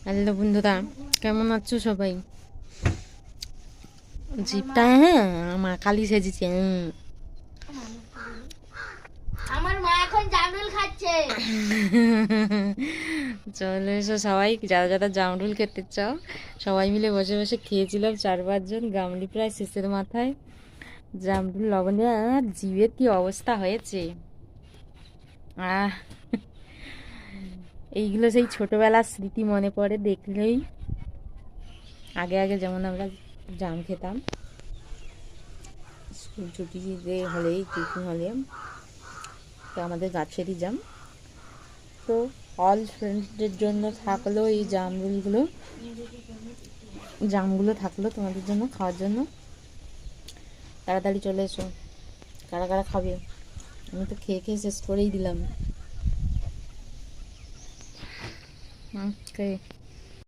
Hello বন্ধুরা কেমন আছো সবাই? জিপটা হ্যাঁ মা কালি সেজেছে আমার মা এখন জামরুল খাচ্ছে। চলে এসো সবাই যারা যারা জামরুল খেতে চাও সবাই মিলে বসে বসে খেয়েছিলাম চার পাঁচজন গামলি প্রায় শেষের মাথায়। জামরুল লবণে আর জিভের কি অবস্থা হয়েছে? আহ এইগুলো সেই ছোটবেলার স্মৃতি মনে পড়ে, দেখলেই আগে আগে যেমন আমরা জাম খেতাম। স্কুল ছুটি যে হলেই টিফিন হলে, তো আমাদের গাছেরই জাম। তো অল ফ্রেন্ডসদের জন্য থাকল এই জামরুলগুলো জামগুলো থাকল তোমাদের জন্য খাওয়ার জন্য। তাড়াতাড়ি চলে এসো। কারা কারা খাবে? আমি তো খেয়ে খেয়ে শেষ করেই দিলাম। 嗯可以。